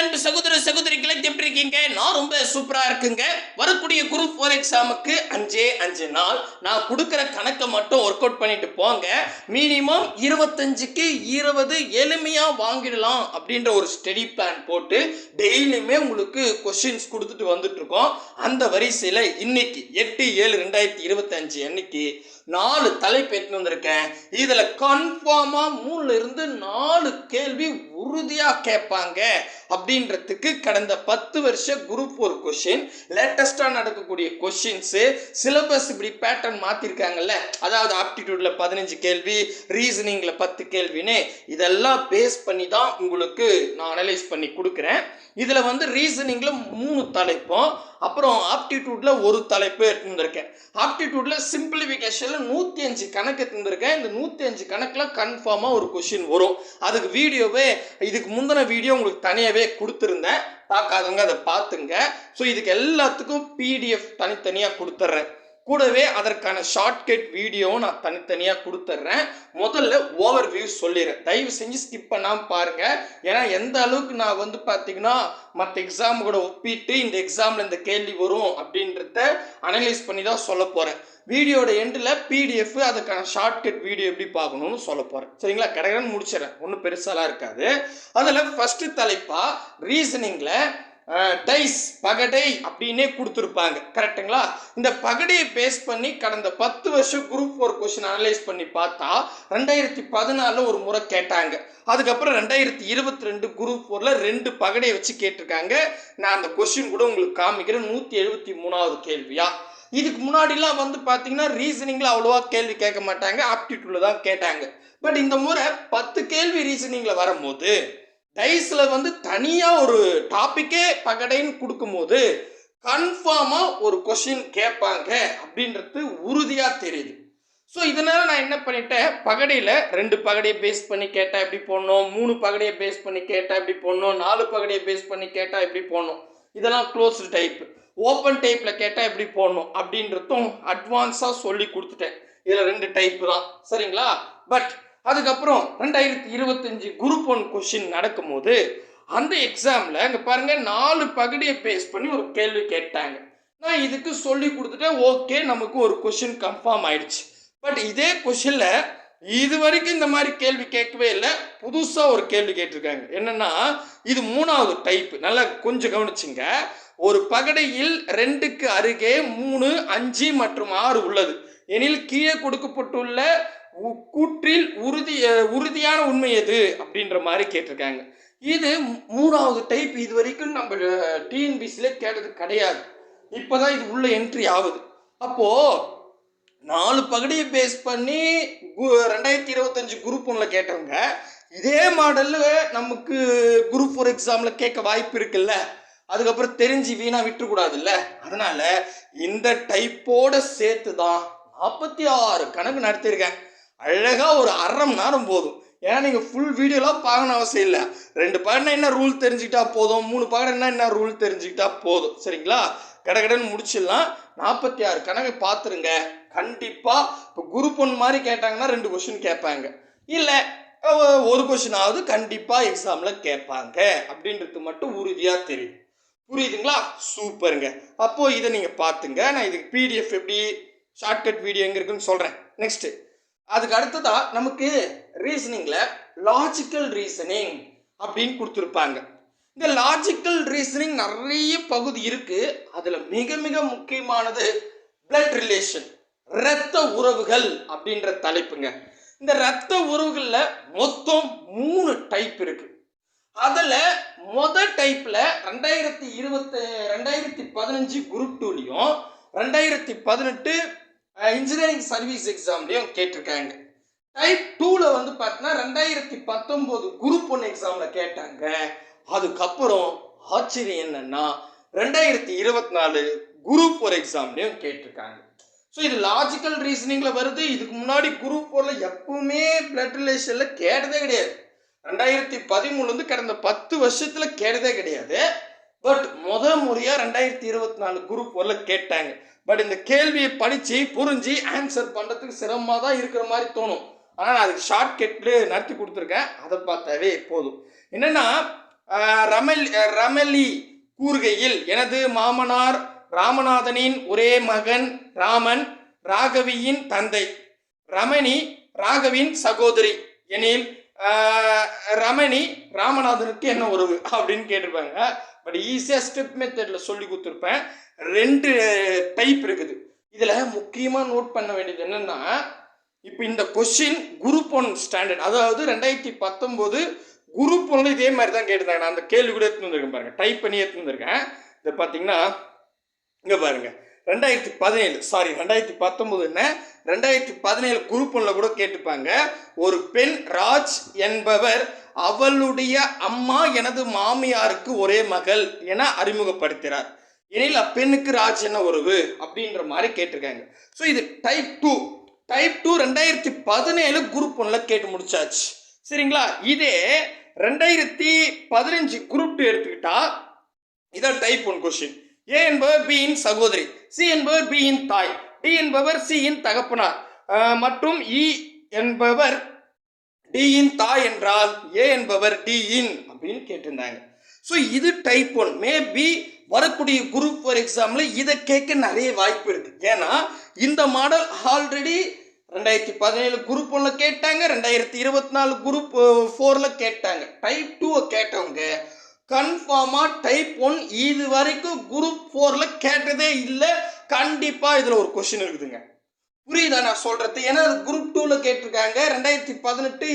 அன்பு சகோதர சகோதரிகளை எப்படி இருக்கீங்க? நான் ரொம்ப சூப்பரா இருக்குங்க. வரக்கூடிய குரூப் ஃபோர் எக்ஸாமுக்கு அஞ்சே அஞ்சு நாள். நான் கொடுக்குற கணக்கை மட்டும் ஒர்க் அவுட் பண்ணிட்டு போங்க. மினிமம் இருபத்தஞ்சுக்கு இருபது எளிமையா வாங்கிடலாம் அப்படின்ற ஒரு ஸ்டடி பிளான் போட்டு டெய்லியுமே உங்களுக்கு கொஷின்ஸ் கொடுத்துட்டு வந்துட்டு இருக்கோம். அந்த வரிசையில் இன்னைக்கு எட்டு ஏழு ரெண்டாயிரத்தி இருபத்தஞ்சு அன்னைக்கு நாலு தலைப்பு எடுத்துன்னு வந்திருக்கேன். இதில் கன்ஃபார்மாக மூணுல இருந்து நாலு கேள்வி உறுதியாக கேட்பாங்க. அப்படின்றதுக்கு கடந்த பத்து வருஷ குரூப் ஒரு கொஷின் லேட்டஸ்டாக நடக்கக்கூடிய கொஷின்ஸு சிலபஸ் இப்படி பேட்டர்ன் மாற்றிருக்காங்கல்ல அதாவது ஆப்டிடியூடில் பதினஞ்சு கேள்வி ரீசனிங்கில் பத்து கேள்வின்னு இதெல்லாம் பேஸ் பண்ணி தான் உங்களுக்கு நான் அனலைஸ் பண்ணி கொடுக்குறேன். இதில் வந்து ரீசனிங்கில் மூணு தலைப்பும் அப்புறம் ஆப்டிடியூட்டில் ஒரு தலைப்பு எடுத்துருந்துருக்கேன் ஆப்டிடியூட்டில் சிம்பிளிஃபிகேஷனில் நூற்றி அஞ்சு கணக்கு எடுத்துருந்துருக்கேன் இந்த நூற்றி அஞ்சு கணக்கில் கன்ஃபார்மாக ஒரு கொஷின் வரும். அதுக்கு வீடியோவே இதுக்கு முந்தின வீடியோ உங்களுக்கு தனியாகவே கொடுத்துருந்தேன். பார்க்காதவங்க அதை பார்த்துங்க. ஸோ இதுக்கு எல்லாத்துக்கும் பிடிஎஃப் தனித்தனியாக கொடுத்துட்றேன் கூடவே அதற்கான ஷார்ட்கட் வீடியோவும் நான் தனித்தனியாக கொடுத்துட்றேன். முதல்ல ஓவர் வியூ சொல்லிடுறேன். தயவு செஞ்சு ஸ்கிப் பண்ணாமல் பாருங்கள் ஏன்னா எந்த அளவுக்கு நான் வந்து பார்த்தீங்கன்னா மற்ற எக்ஸாம் கூட ஒப்பிட்டு இந்த எக்ஸாமில் இந்த கேள்வி வரும் அப்படின்றத அனலைஸ் பண்ணி தான் சொல்ல போகிறேன் வீடியோட எண்டில் பிடிஎஃப் அதுக்கான ஷார்ட்கட் வீடியோ எப்படி பார்க்கணும்னு சொல்ல போகிறேன் சரிங்களா? கடகடன்னு முடிச்சிடறேன். ஒன்றும் பெருசாலாம் இருக்காது. அதில் ஃபஸ்ட்டு தலைப்பாக ரீசனிங்கில் டைஸ் பகடை அப்படின்னே கொடுத்துருப்பாங்க. கரெக்டுங்களா? இந்த பகடையை பேஸ் பண்ணி கடந்த பத்து வருஷம் குரூப் ஃபோர் கொஷின் அனலைஸ் பண்ணி பார்த்தா ரெண்டாயிரத்தி பதினாலில் ஒரு முறை கேட்டாங்க. அதுக்கப்புறம் ரெண்டாயிரத்தி இருபத்தி ரெண்டு குரூப் ஃபோரில் ரெண்டு பகடையை வச்சு கேட்டிருக்காங்க. நான் அந்த கொஷின் கூட உங்களுக்கு காமிக்கிறேன். நூற்றி எழுபத்தி மூணாவது கேள்வியா? இதுக்கு முன்னாடிலாம் வந்து பார்த்தீங்கன்னா ரீசனிங்கில் அவ்வளோவா கேள்வி கேட்க மாட்டாங்க. ஆப்டிடியூடில் தான் கேட்டாங்க. பட் இந்த முறை பத்து கேள்வி ரீசனிங்கில் வரும்போது டைஸில் வந்து தனியாக ஒரு டாப்பிக்கே பகடைன்னு கொடுக்கும்போது கன்ஃபார்மாக ஒரு கொஷின் கேட்பாங்க அப்படின்றது உறுதியாக தெரியுது. ஸோ இதனால் நான் என்ன பண்ணிட்டேன்? பகடையில் ரெண்டு பகடையை பேஸ் பண்ணி கேட்டால் எப்படி போடணும்? மூணு பகடையை பேஸ் பண்ணி கேட்டால் எப்படி போடணும்? நாலு பகடையை பேஸ் பண்ணி கேட்டால் எப்படி போடணும்? இதெல்லாம் க்ளோஸ்டு டைப் ஓப்பன் டைப்பில் கேட்டால் எப்படி போடணும்? அப்படின்றதும் அட்வான்ஸாக சொல்லி கொடுத்துட்டேன். இதில் ரெண்டு டைப்பு தான். சரிங்களா? பட் அதுக்கப்புறம் ரெண்டாயிரத்தி இருபத்தஞ்சு குரூப் ஒன் கொஷின் நடக்கும்போது அந்த எக்ஸாமில் இங்கே பாருங்கள் நாலு பகுதியை பேஸ் பண்ணி ஒரு கேள்வி கேட்டாங்க. நான் இதுக்கு சொல்லி கொடுத்துட்டேன் ஓகே நமக்கு ஒரு கொஷின் கன்ஃபார்ம் ஆயிடுச்சு. பட் இதே கொஷினில் இது வரைக்கும் இந்த மாதிரி கேள்வி கேட்கவே இல்லை புதுசாக ஒரு கேள்வி கேட்டிருக்காங்க. என்னென்னா இது மூணாவது டைப் நல்லா கொஞ்சம் கவனிச்சுங்க. ஒரு பகடையில் ரெண்டுக்கு அருகே மூணு அஞ்சு மற்றும் ஆறு உள்ளது. எனில் கீழே கொடுக்கப்பட்டுள்ள கூற்றில் உறுதி உறுதியான உண்மை எது? அப்படின்ற மாதிரி கேட்டிருக்காங்க. இது மூணாவது டைப் இது வரைக்கும் நம்ம டிஎன்பிசியில் கேட்டது கிடையாது. இப்போதான் இது உள்ள என்ட்ரி ஆகுது. அப்போது நாலு பகுதியை பேஸ் பண்ணி கு- ரெண்டாயிரத்தி இருபத்தஞ்சு குரூப் ஒன்றில் கேட்டவங்க இதே மாடலில் நமக்கு குரூப் ஃபோர் எக்ஸாமில் கேட்க வாய்ப்பு இருக்குல்ல? அதுக்கப்புறம் தெரிஞ்சு வீணாக விட்டுறக்கூடாதுல்ல? அதனால் இந்த டைப்போடு சேர்த்து தான் நாற்பத்தி ஆறு கணக்கு நடத்தியிருக்கேன். அழகாக ஒரு அரை மணி நேரம் போதும். ஏன்னா நீங்கள் ஃபுல் வீடியோலாம் பார்க்கணும் அவசியம் இல்லை. ரெண்டு பகடனா என்ன ரூல் தெரிஞ்சுக்கிட்டா போதும்? மூணு பகடனா என்ன ரூல் தெரிஞ்சுக்கிட்டா போதும்? சரிங்களா? கடகடன்னு முடிச்சிடலாம். நாற்பத்தி ஆறு கணக்கு பார்த்துருங்க. கண்டிப்பாக இப்போ குரூப் ஒன் மாதிரி கேட்டாங்கன்னா ரெண்டு கொஷின் கேட்பாங்க. இல்லை ஒரு கொஷினாவது கண்டிப்பாக எக்ஸாமில் கேட்பாங்க. அப்படின்றது மட்டும் உறுதியாக தெரியும். புரியுதுங்களா? சூப்பருங்க. அப்போது இதை நீங்கள் பார்த்துங்க. நான் இதுக்கு பிடிஎஃப் எப்படி? ஷார்ட்கட் வீடியோ எங்கே இருக்குன்னு சொல்கிறேன் நெக்ஸ்ட்டு அதுக்கு அடுத்ததாக நமக்கு ரீசனிங்கில் லாஜிக்கல் ரீசனிங் அப்படின்னு கொடுத்துருப்பாங்க. இந்த லாஜிக்கல் ரீசனிங் நிறைய பகுதி இருக்குது அதில் மிக மிக முக்கியமானது பிளட் ரிலேஷன் இரத்த உறவுகள் அப்படின்ற தலைப்புங்க. இந்த இரத்த உறவுகளில் மொத்தம் மூணு டைப் இருக்கு. அதில் மொத டைப்பில் ரெண்டாயிரத்தி இருபத்தி ரெண்டாயிரத்தி பதினஞ்சு குரூப் டூலையும் ரெண்டாயிரத்தி பதினெட்டு இன்ஜினியரிங் சர்வீஸ் எக்ஸாம்லேயும் கேட்டிருக்காங்க. டைப் டூவில் வந்து பார்த்தீங்கன்னா ரெண்டாயிரத்தி பத்தொம்போது குரூப் ஒன் எக்ஸாமில் கேட்டாங்க. அதுக்கப்புறம் ஆச்சரியம் என்னன்னா ரெண்டாயிரத்தி இருபத்தி நாலு குரூப் ஃபோர் எக்ஸாம்லேயும் கேட்டிருக்காங்க. ஸோ இது லாஜிக்கல் ரீசனிங்கில் வருது. இதுக்கு முன்னாடி குரூப் ஃபோரில் எப்பவுமே பிளட் ரிலேஷனில் கேட்டதே கிடையாது. ரெண்டாயிரத்தி பதிமூணுலேருந்து கடந்த பத்து வருஷத்தில் கேட்டதே கிடையாது. பட் முத முறையாக ரெண்டாயிரத்தி இருபத்தி நாலு குரூப் ஃபோரில் கேட்டாங்க. பட் இந்த கேள்வியை படித்து புரிஞ்சு ஆன்சர் பண்ணுறதுக்கு சிரமமாக தான் இருக்கிற மாதிரி தோணும். ஆனால் நான் அதுக்கு ஷார்ட்கட்லேயே நடத்தி கொடுத்துருக்கேன். அதை பார்த்தாவே போதும். என்னென்னா ரமல் ரமலி கூறுகையில் எனது மாமனார் ராமநாதனின் ஒரே மகன் ராமன் ராகவியின் தந்தை. ரமணி ராகவின் சகோதரி. எனில் ரமணி ராமநாதனுக்கு என்ன உறவு? அப்படின்னு கேட்டிருப்பாங்க. பட் ஈஸியாக ஸ்டெப் மெத்தடில் சொல்லி கொடுத்துருப்பேன். ரெண்டு டைப் இருக்குது. இதில் முக்கியமாக நோட் பண்ண வேண்டியது என்னென்னா இப்போ இந்த கொஷின் குரூப் ஒன் ஸ்டாண்டர்ட் அதாவது ரெண்டாயிரத்தி பத்தொம்போது குரூப் ஒன்ல இதே மாதிரி தான் கேட்டிருந்தாங்க. நான் அந்த கேள்வி கூட எடுத்து வந்திருக்கேன் பாருங்க. டைப் பண்ணி எடுத்து வந்திருக்கேன். இதை பார்த்தீங்கன்னா இங்கே பாருங்க. ரெண்டாயிரத்தி பதினேழு சாரி ரெண்டாயிரத்தி பத்தொம்போது என்ன? ரெண்டாயிரத்தி பதினேழு குரூப் ஒன்றில் கூட கேட்டுப்பாங்க. ஒரு பெண் ராஜ் என்பவர் அவளுடைய அம்மா எனது மாமியாருக்கு ஒரே மகள் என அறிமுகப்படுத்தினார். எனில் அப்பெண்ணுக்கு ராஜ் என்ன உறவு? அப்படின்ற மாதிரி கேட்டிருக்காங்க. ஸோ இது டைப் டூ டைப் டூ ரெண்டாயிரத்தி பதினேழு குரூப் ஒன்றில் கேட்டு முடிச்சாச்சு. சரிங்களா? இதே ரெண்டாயிரத்தி பதினஞ்சு குரூப் டூ எடுத்துக்கிட்டா இதான் டைப் ஒன் கொஸ்டின் ஏ என்பவர் பி இன் சகோதரி. சி என்பவர் பி இன் தாய். டி என்பவர் சி இன் தகப்பனார் மற்றும் இ என்பவர் டியின் தாய் என்றால் ஏ என்பவர் டியின் அப்படின்னு கேட்டிருந்தாங்க. ஸோ இது டைப் ஒன் மேபி வரக்கூடிய குரூப் ஃபார் எக்ஸாமில் இதை கேட்க நிறைய வாய்ப்பு இருக்குது ஏன்னா இந்த மாடல் ஆல்ரெடி ரெண்டாயிரத்தி பதினேழு குரூப் ஒன்றில் கேட்டாங்க ரெண்டாயிரத்தி இருபத்தி நாலு குரூப் ஃபோரில் கேட்டாங்க. டைப் டூவை கேட்டவங்க கன்ஃபார்மாக டைப் ஒன் இது வரைக்கும் குரூப் ஃபோரில் கேட்டதே இல்லை. கண்டிப்பாக இதில் ஒரு கொஷின் இருக்குதுங்க. புரியுதா? நான் சொல்கிறது ஏன்னா அது குரூப் டூவில் கேட்டிருக்காங்க. ரெண்டாயிரத்தி பதினெட்டு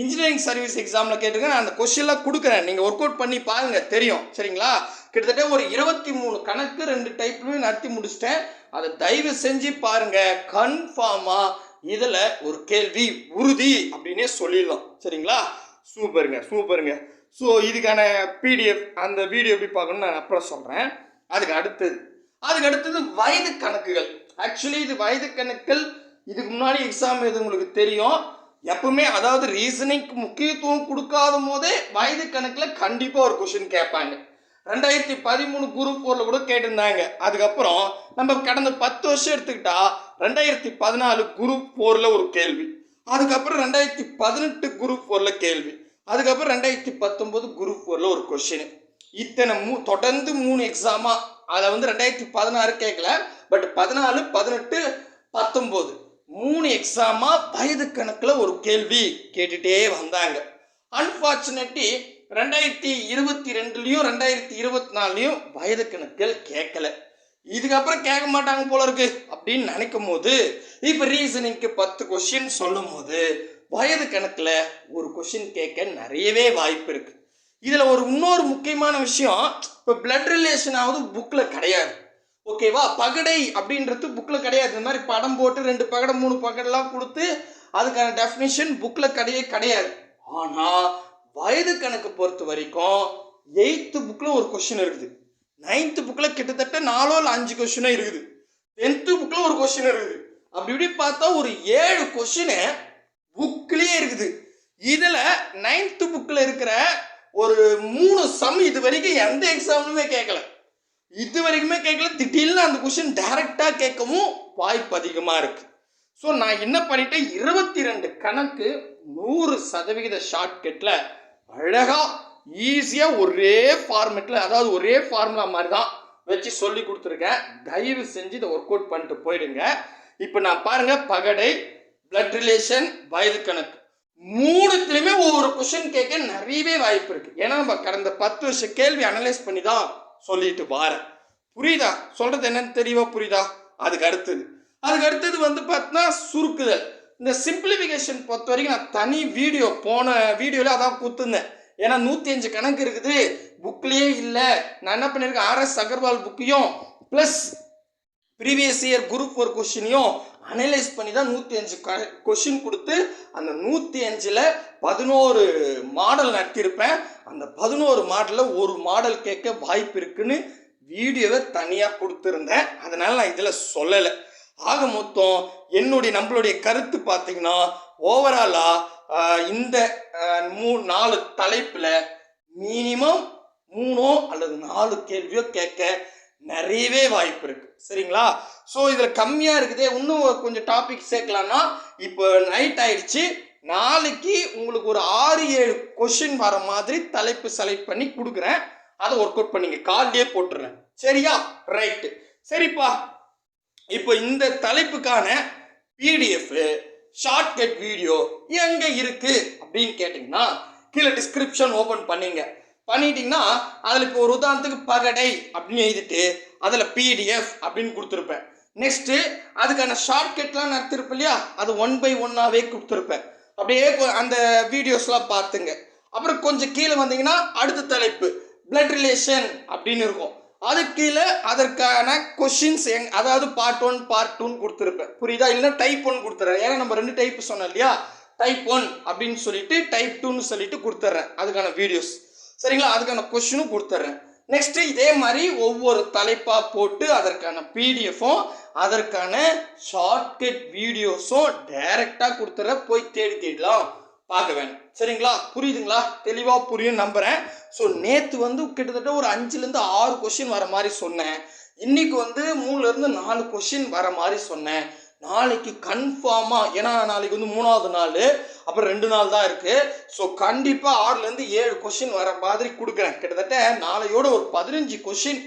இன்ஜினியரிங் சர்வீஸ் எக்ஸாமில் கேட்டிருக்கேன் நான் அந்த கொஷின்லாம் கொடுக்குறேன். நீங்கள் ஒர்க் அவுட் பண்ணி பாருங்கள் தெரியும். சரிங்களா? கிட்டத்தட்ட ஒரு இருபத்தி மூணு கணக்கு ரெண்டு டைப்லையும் நடத்தி முடிச்சிட்டேன். அதை தயவு செஞ்சு பாருங்கள் கன்ஃபார்மாக இதில் ஒரு கேள்வி உறுதி அப்படின்னே சொல்லிடலாம். சரிங்களா? சூப்பருங்க. சூப்பருங்க. ஸோ இதுக்கான பிடிஎஃப் அந்த வீடியோ எப்படி பார்க்கணும்னு நான் அப்புறம் சொல்கிறேன் அதுக்கு அடுத்தது. அதுக்கு அடுத்தது வயது கணக்குகள். ஆக்சுவலி இது வயது கணக்குகள் இதுக்கு முன்னாடி எக்ஸாம் எது உங்களுக்கு தெரியும். எப்பவுமே அதாவது ரீசனிங்க்கு முக்கியத்துவம் கொடுக்காத போதே வயது கணக்கில் கண்டிப்பாக ஒரு கொஷின் கேட்பாங்க. ரெண்டாயிரத்தி பதிமூணு குரூப் ஃபோரில் கூட கேட்டிருந்தாங்க. அதுக்கப்புறம் நம்ம கடந்த பத்து வருஷம் எடுத்துக்கிட்டா ரெண்டாயிரத்தி பதினாலு குரூப் ஃபோரில் ஒரு கேள்வி. அதுக்கப்புறம் ரெண்டாயிரத்தி பதினெட்டு குரூப் ஃபோரில் கேள்வி. அதுக்கப்புறம் ரெண்டாயிரத்தி பத்தொம்போது குரூப் ஃபோரில் ஒரு கொஷின் இத்தனை மூ தொடர்ந்து மூணு எக்ஸாமா அதை வந்து ரெண்டாயிரத்தி பதினாறு கேட்கல பட் பதினாலு பதினெட்டு பத்தொம்போது. மூணு எக்ஸாமா வயது கணக்கில் ஒரு கேள்வி கேட்டுட்டே வந்தாங்க. அன்ஃபார்ச்சுனேட்லி ரெண்டாயிரத்தி இருபத்தி ரெண்டுலேயும் ரெண்டாயிரத்தி இருபத்தி நாலுலையும் வயது கணக்குகள் கேட்கல. இதுக்கப்புறம் கேட்க மாட்டாங்க போல இருக்கு அப்படின்னு நினைக்கும் போது இப்போ ரீசனிங்க்கு பத்து கொஷின் சொல்லும் போது வயது கணக்கில் ஒரு கொஷின் கேட்க நிறையவே வாய்ப்பு இருக்குது இதில் ஒரு இன்னொரு முக்கியமான விஷயம் இப்போ பிளட் ரிலேஷனாவது புக்கில் கிடையாது. ஓகேவா பகடை அப்படின்றது புக்கில் கிடையாது. இந்த மாதிரி படம் போட்டு ரெண்டு பகடை மூணு பகடெல்லாம் கொடுத்து அதுக்கான டெஃபினிஷன் புக்கில் கிடையவே கிடையாது. ஆனால் வயது கணக்கு பொறுத்த வரைக்கும் எயித்து புக்கில் ஒரு கொஷின் இருக்குது. நைன்த்து புக்கில் கிட்டத்தட்ட நாலோ இல்லை அஞ்சு கொஷினே இருக்குது. டென்த்து புக்கில் ஒரு கொஷின் இருக்குது. அப்படி இப்படி பார்த்தா ஒரு ஏழு கொஷினு புக்லேயே இருக்குது. இதில் நைன்த்து புக்கில் இருக்கிற ஒரு மூணு சம் இது வரைக்கும் எந்த எக்ஸாம்லுமே கேட்கல இது வரைக்குமே கேட்கல திடீர்னு அந்த கொஷின் டைரெக்டாக கேட்கவும் வாய்ப்பு அதிகமாக இருக்கு. ஸோ நான் என்ன பண்ணிட்டேன்? இருபத்தி ரெண்டு கணக்கு நூறு சதவிகித ஷார்ட்கட்டில் அழகாக ஈஸியாக ஒரே ஃபார்மெட்டில் அதாவது ஒரே ஃபார்முலா மாதிரி தான் வச்சு சொல்லி கொடுத்துருக்கேன். தயவு செஞ்சு இதை ஒர்க் அவுட் பண்ணிட்டு போயிடுங்க. இப்போ நான் பாருங்கள் பகடை பிளட் ரிலேஷன் வயது கணக்கு. மூணுத்துலையுமே ஒவ்வொரு கொஷின் கேட்க நிறையவே வாய்ப்பு இருக்கு. ஏன்னா நம்ம கடந்த பத்து வருஷ கேள்வி அனலைஸ் பண்ணி தான் சொல்லிட்டு வாரேன். புரியுதா? சொல்றது என்னன்னு தெரியவா புரியுதா? அதுக்கு அடுத்தது. அதுக்கு அடுத்தது வந்து பார்த்தீங்கன்னா சுருக்குதல். இந்த சிம்பிளிஃபிகேஷன் பொறுத்த வரைக்கும் நான் தனி வீடியோ போன வீடியோவில் அதான் கொடுத்துருந்தேன். ஏன்னா நூற்றி அஞ்சு கணக்கு இருக்குது. புக்லேயே இல்லை. நான் என்ன பண்ணியிருக்கேன்? ஆர்எஸ் அகர்வால் புக்கையும் ப்ளஸ் ப்ரீவியஸ் இயர் குரூப் ஒரு கொஷினையும் அனலைஸ் பண்ணி தான் நூற்றி அஞ்சு கொஷின் கொடுத்து அந்த நூற்றி அஞ்சில் பதினோரு மாடல் நடத்தியிருப்பேன். அந்த பதினோரு மாடலில் ஒரு மாடல் கேட்க வாய்ப்பு இருக்குன்னு வீடியோவை தனியாக கொடுத்துருந்தேன். அதனால் நான் இதில் சொல்லலை. ஆக மொத்தம் என்னுடைய நம்மளுடைய கருத்து பார்த்தீங்கன்னா ஓவராலாக இந்த மூ நாலு தலைப்பில் மினிமம் மூணோ அல்லது நாலு கேள்வியோ கேட்க நிறையவே வாய்ப்பு இருக்குது சரிங்களா? ஸோ இதில் கம்மியாக இருக்குதே இன்னும் கொஞ்சம் டாபிக் சேர்க்கலாம்னா இப்போ நைட் ஆயிடுச்சு. நாளைக்கு உங்களுக்கு ஒரு ஆறு ஏழு கொஷின் வர மாதிரி தலைப்பு செலக்ட் பண்ணி கொடுக்குறேன். அதை ஒர்க் அவுட் பண்ணிங்க. கால்லேயே போட்டுறேன். சரியா? ரைட்டு சரிப்பா. இப்போ இந்த தலைப்புக்கான பிடிஎஃப் ஷார்ட்கட் வீடியோ எங்கே இருக்குது அப்படின்னு கேட்டிங்கன்னா கீழே டிஸ்கிரிப்ஷன் ஓப்பன் பண்ணிங்க. பண்ணிட்டீங்கன்னா அதில் இப்போ ஒரு உதாரணத்துக்கு பகடை அப்படின்னு எழுதிட்டு அதில் பிடிஎஃப் அப்படின்னு கொடுத்துருப்பேன். நெக்ஸ்ட்டு அதுக்கான ஷார்ட்கட்லாம் நடத்திருப்பேன் இல்லையா? அது ஒன் பை ஒன்னாகவே கொடுத்துருப்பேன். அப்படியே அந்த வீடியோஸ்லாம் பார்த்துங்க. அப்புறம் கொஞ்சம் கீழே வந்தீங்கன்னா அடுத்த தலைப்பு பிளட் ரிலேஷன் அப்படின்னு இருக்கும். அது கீழே அதற்கான கொஷின்ஸ் எங் அதாவது பார்ட் ஒன் பார்ட் டூன்னு கொடுத்துருப்பேன். புரியுதா? இல்லைன்னா டைப் ஒன் கொடுத்துறேன். ஏன்னா நம்ம ரெண்டு டைப் சொன்னோம் இல்லையா? டைப் ஒன் அப்படின்னு சொல்லிட்டு டைப் டூன்னு சொல்லிட்டு கொடுத்துட்றேன் அதுக்கான வீடியோஸ் சரிங்களா? அதுக்கான கொஷினும் கொடுத்துட்றேன் நெக்ஸ்ட்டு இதே மாதிரி ஒவ்வொரு தலைப்பாக போட்டு அதற்கான பிடிஎஃப்பும் அதற்கான ஷார்ட்கட் வீடியோஸும் டைரெக்டாக கொடுத்துட்ற போய் தேடி தேடலாம். பார்க்க வேணும். சரிங்களா? புரியுதுங்களா? தெளிவாக புரியும் நம்புகிறேன் ஸோ நேற்று வந்து கிட்டத்தட்ட ஒரு அஞ்சுலேருந்து ஆறு கொஷின் வர மாதிரி சொன்னேன். இன்னைக்கு வந்து மூணுலேருந்து நாலு கொஷின் வர மாதிரி சொன்னேன். நாளைக்கு கன்ஃபார்மாக ஏன்னா நாளைக்கு வந்து மூணாவது நாள் அப்புறம் ரெண்டு நாள் தான் இருக்குது ஸோ கண்டிப்பாக ஆறுலேருந்து ஏழு கொஷின் வர மாதிரி கொடுக்குறேன். கிட்டத்தட்ட நாளையோட ஒரு பதினஞ்சு கொஷின்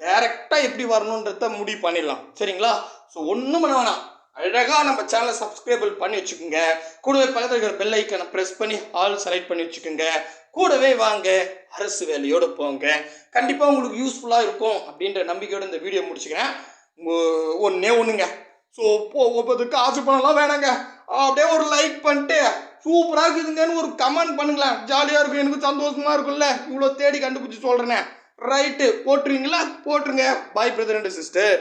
டைரெக்டாக எப்படி வரணுன்றத முடிவு பண்ணிடலாம். சரிங்களா? ஸோ ஒன்றும் பண்ண வேணாம். அழகாக நம்ம சேனலை சப்ஸ்கிரைபிள் பண்ணி வச்சுக்கோங்க. கூடவே பக்கத்தில் இருக்கிற பெல் ஐக்கனை ப்ரெஸ் பண்ணி ஆல் செலக்ட் பண்ணி வச்சுக்கோங்க. கூடவே வாங்க. அரசு வேலையோடு போங்க. கண்டிப்பாக உங்களுக்கு யூஸ்ஃபுல்லாக இருக்கும் அப்படின்ற நம்பிக்கையோடு இந்த வீடியோ முடிச்சுக்கிறேன். ஒன்றே ஒன்றுங்க ஸோ போகிறதுக்கு ஆசை பண்ணலாம் வேணாங்க. அப்படியே ஒரு லைக் பண்ணிட்டு சூப்பராக இருக்குதுங்கன்னு ஒரு கமெண்ட் பண்ணுங்களேன். ஜாலியாக இருக்கும் எனக்கு சந்தோஷமா இருக்கும்ல. இவ்வளோ தேடி கண்டுபிடிச்சி சொல்கிறேனே ரைட்டு போட்டுருவீங்களா? போட்டுருங்க. பாய் பிரதர் அண்ட் சிஸ்டர்